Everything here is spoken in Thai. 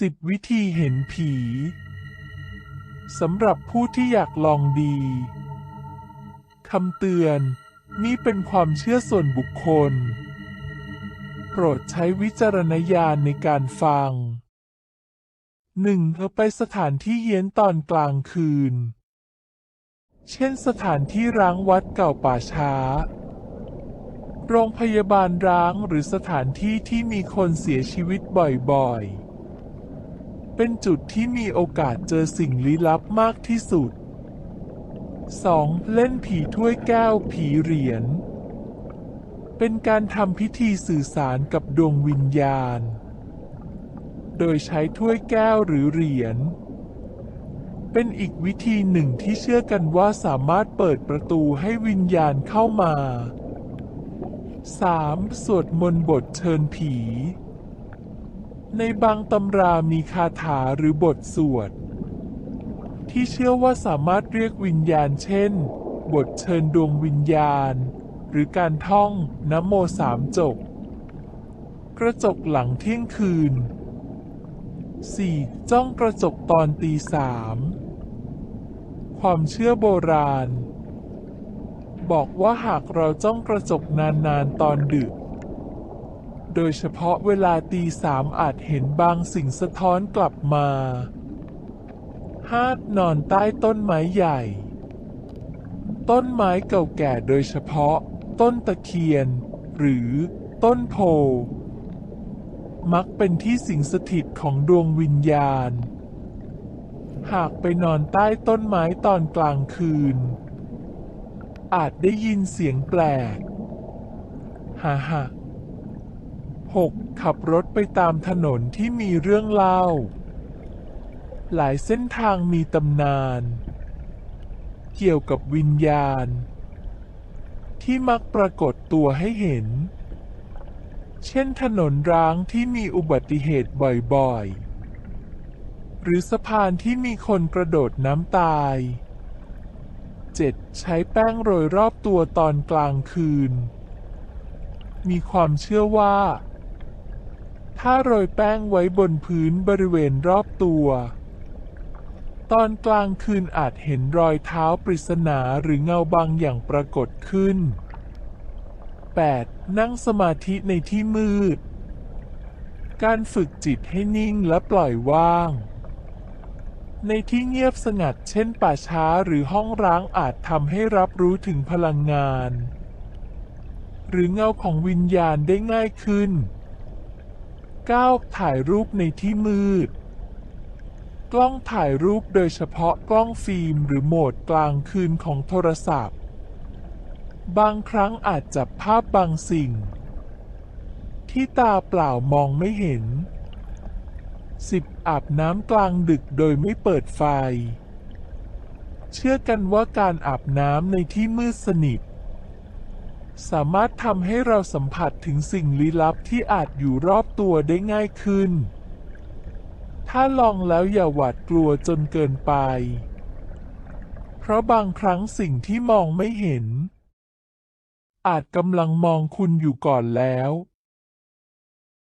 สิบวิธีเห็นผี สำหรับผู้ที่อยากลองดี คำเตือน นี่เป็นความเชื่อส่วนบุคคล โปรดใช้วิจารณญาณในการฟัง 1. เธอไปสถานที่เย็นตอนกลางคืน เช่นสถานที่ร้างวัดเก่าป่าช้า โรงพยาบาลร้างหรือสถานที่ที่มีคนเสียชีวิตบ่อยๆ เป็นจุดที่มีโอกาสเจอสิ่งลี้ลับมากที่สุด 2. เล่นผีถ้วยแก้วผีเหรียญ เป็นการทำพิธีสื่อสารกับดวงวิญญาณ โดยใช้ถ้วยแก้วหรือเหรียญ เป็นอีกวิธีหนึ่งที่เชื่อกันว่าสามารถเปิดประตูให้วิญญาณเข้ามา 3. สวดมนต์บทเชิญผี ในบางตำรามีคาถาหรือบทสวด ที่เชื่อว่าสามารถเรียกวิญญาณเช่น บทเชิญดวงวิญญาณ หรือการท่องนโมสามจบ กระจกหลังเที่ยงคืน 4. จ้องกระจกตอนตีสามความเชื่อโบราณ บอกว่าหากเราจ้องกระจกนานๆตอนดึก โดยเฉพาะเวลาตีสามอาจเห็นบางสิ่งสะท้อนกลับมาห้านอนใต้ต้นไม้ใหญ่ ต้นไม้เก่าแก่โดยเฉพาะ ต้นตะเคียน หรือต้นโพ มักเป็นที่สิงสถิตของดวงวิญญาณ หากไปนอนใต้ต้นไม้ตอนกลางคืน อาจได้ยินเสียงแปลก ฮ่าฮ่า หกขับรถไปตามถนนที่มีเรื่องเล่า หลายเส้นทางมีตำนาน เกี่ยวกับวิญญาณ ที่มักปรากฏตัวให้เห็น เช่นถนนร้างที่มีอุบัติเหตุบ่อยๆ หรือสะพานที่มีคนกระโดดน้ำตาย 7. ใช้แป้งโรยรอบตัวตอนกลางคืนมีความเชื่อว่า ถ้าโรยแป้งไว้บนพื้นบริเวณรอบตัว ตอนกลางคืนอาจเห็นรอยเท้าปริศนาหรือเงาบางอย่างปรากฏขึ้น 8. นั่งสมาธิในที่มืด การฝึกจิตให้นิ่งและปล่อยว่าง ในที่เงียบสงัดเช่นป่าช้าหรือห้องร้างอาจทำให้รับรู้ถึงพลังงาน หรือเงาของวิญญาณได้ง่ายขึ้น 9. ถ่ายรูปในที่มืด กล้องถ่ายรูปโดยเฉพาะกล้องฟิล์มหรือโหมดกลางคืนของโทรศัพท์ บางครั้งอาจจับภาพบางสิ่ง ที่ตาเปล่ามองไม่เห็น 10. อาบน้ำกลางดึกโดยไม่เปิดไฟ เชื่อกันว่าการอาบน้ำในที่มืดสนิท สามารถทำให้เราสัมผัสถึงสิ่งลี้ลับที่อาจอยู่รอบตัวได้ง่ายขึ้น ถ้าลองแล้วอย่าหวาดกลัวจนเกินไป เพราะบางครั้งสิ่งที่มองไม่เห็น อาจกำลังมองคุณอยู่ก่อนแล้ว